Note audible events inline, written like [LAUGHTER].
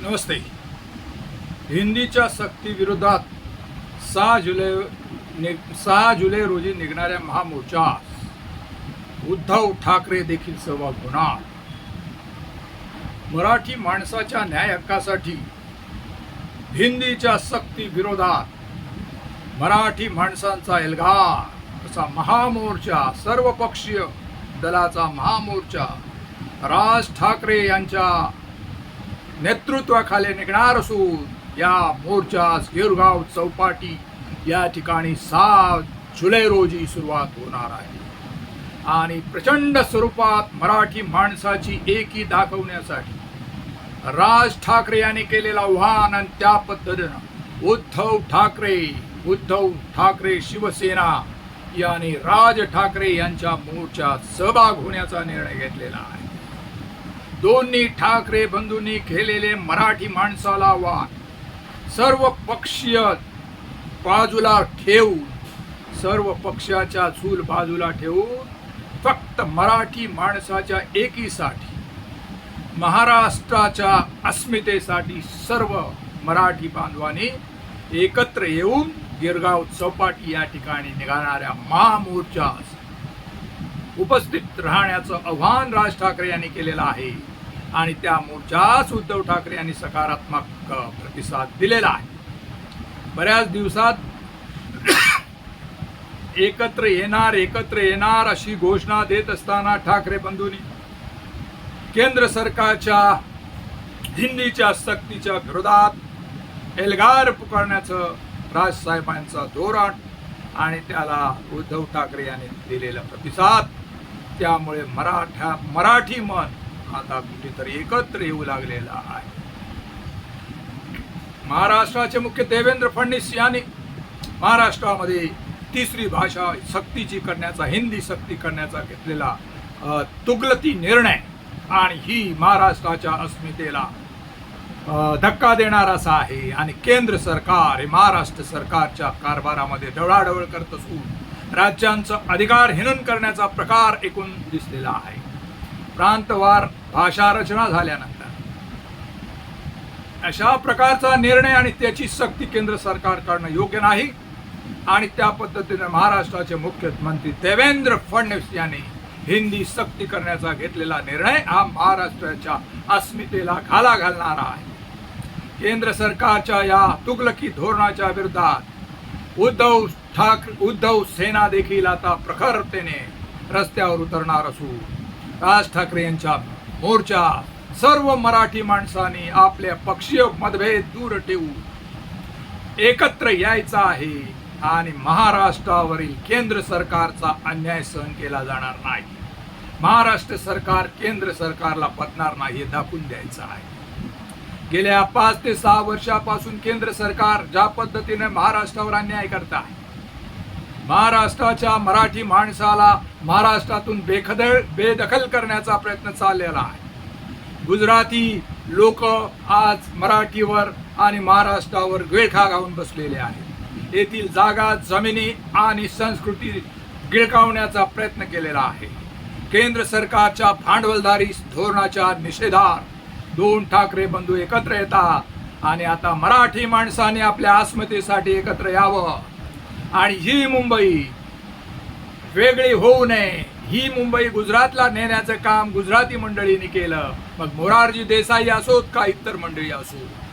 नमस्ते. हिंदीच्या सक्तीविरोधात सहा जुलै नि सहा जुलै रोजी निघणाऱ्या महामोर्चा उद्धव ठाकरे देखील सहभाग होणार. मराठी माणसाच्या न्याय हक्कासाठी हिंदीच्या सक्ती विरोधात मराठी माणसांचा एल्गार असा महामोर्चा सर्वपक्षीय दलाचा महामोर्चा राज ठाकरे यांच्या नेतृत्वाखाली निघणार असून या मोर्चास गिरगाव चौपाटी या ठिकाणी सात जुलै रोजी सुरुवात होणार आहे. आणि प्रचंड स्वरूपात मराठी माणसाची एकी दाखवण्यासाठी राज ठाकरे यांनी केलेलं आव्हान आणि त्या पद्धतीनं उद्धव ठाकरे उद्धव ठाकरे शिवसेना यांनी राज ठाकरे यांच्या मोर्चात सहभाग होण्याचा निर्णय घेतलेला आहे. दोन्ही ठाकरे बंधूंनी केलेले मराठी माणसाला वाद सर्व पक्षीय बाजूला ठेवून सर्व पक्षाच्या चूल बाजूला ठेवून फक्त मराठी माणसाच्या एकीसाठी महाराष्ट्राच्या अस्मितेसाठी सर्व मराठी बांधवांनी एकत्र येऊन गिरगाव चौपाटी या ठिकाणी निघाणाऱ्या महामोर्चास उपस्थित राहण्याचं आव्हान राज ठाकरे यांनी केलेलं आहे. आणि त्या मोर्चास उद्धव ठाकरे यांनी सकारात्मक प्रतिसाद दिलेला आहे. बऱ्याच दिवसात [CLEARS THROAT] एकत्र येणार एकत्र येणार अशी घोषणा देत असताना ठाकरे बंधूंनी केंद्र सरकारच्या हिंदीच्या सक्तीच्या विरोधात एल्गार पुकारण्याचं राजसाहेबांचं धोरण आणि त्याला उद्धव ठाकरे यांनी दिलेला प्रतिसाद. त्यामुळे मराठा मराठी मन आता कुठेतरी एकत्र येऊ लागलेला आहे. महाराष्ट्राचे मुख्य देवेंद्र फडणवीस यांनी महाराष्ट्रामध्ये तिसरी भाषा सक्तीची करण्याचा हिंदी सक्ती करण्याचा घेतलेला तुगलती निर्णय आणि ही महाराष्ट्राच्या अस्मितेला धक्का देणार असा आहे. आणि केंद्र सरकार हे महाराष्ट्र सरकारच्या कारभारामध्ये ढवळाढवळ करत असून राज्यांचं अधिकार हिनन करण्याचा प्रकार एकूण दिसलेला आहे. प्रांतवार भाषारचना झाल्यानंतर. अशा प्रकारचा निर्णय आणि त्याची सक्ती केंद्र सरकार करणं योग्य नाही. आणि त्या पद्धतीने महाराष्ट्राचे मुख्यमंत्री देवेंद्र फडणवीस यांनी हिंदी सक्ती करण्याचा घेतलेला निर्णय हा महाराष्ट्राच्या अस्मितेला घाला घालणारा आहे. केंद्र सरकारच्या या तुगलकी धोरणाच्या विरोधात उद्धव ठाकरे उद्धव सेना देखील आता प्रखरतेने रस्त्यावर उतरणार असून राज ठाकरे यांच्या मोर्चा. सर्व मराठी माणसांनी आपल्या पक्षीय मतभेद दूर ठेवून एकत्र यायचं आहे आणि महाराष्ट्रावरील केंद्र सरकारचा अन्याय सहन केला जाणार नाही. महाराष्ट्र सरकार केंद्र सरकारला पतणार नाही हे दाखवून द्यायचं आहे. गेल्या पाच ते सहा वर्षापासून केंद्र सरकार ज्या पद्धतीने महाराष्ट्रावर अन्याय करत आहे महाराष्ट्राच्या मराठी माणसाला महाराष्ट्रातून बेखदळ बेदखल करण्याचा प्रयत्न चाललेला आहे. गुजराती लोक आज मराठीवर आणि महाराष्ट्रावर वेळखा घालून बसलेले आहेत. येथील जागा जमिनी आणि संस्कृती गिळकावण्याचा प्रयत्न केलेला आहे. केंद्र सरकारच्या भांडवलदारी धोरणाच्या निषेधात दोन ठाकरे बंधू एकत्र येतात आणि आता मराठी माणसाने आपल्या अस्मितेसाठी एकत्र यावं. आणि ही मुंबई. वेगळी होऊ नये. ही मुंबई गुजरातला नेण्याचं काम गुजराती मंडळींनी केलं. मग मोरारजी देसाई असोत का इतर मंडळी असो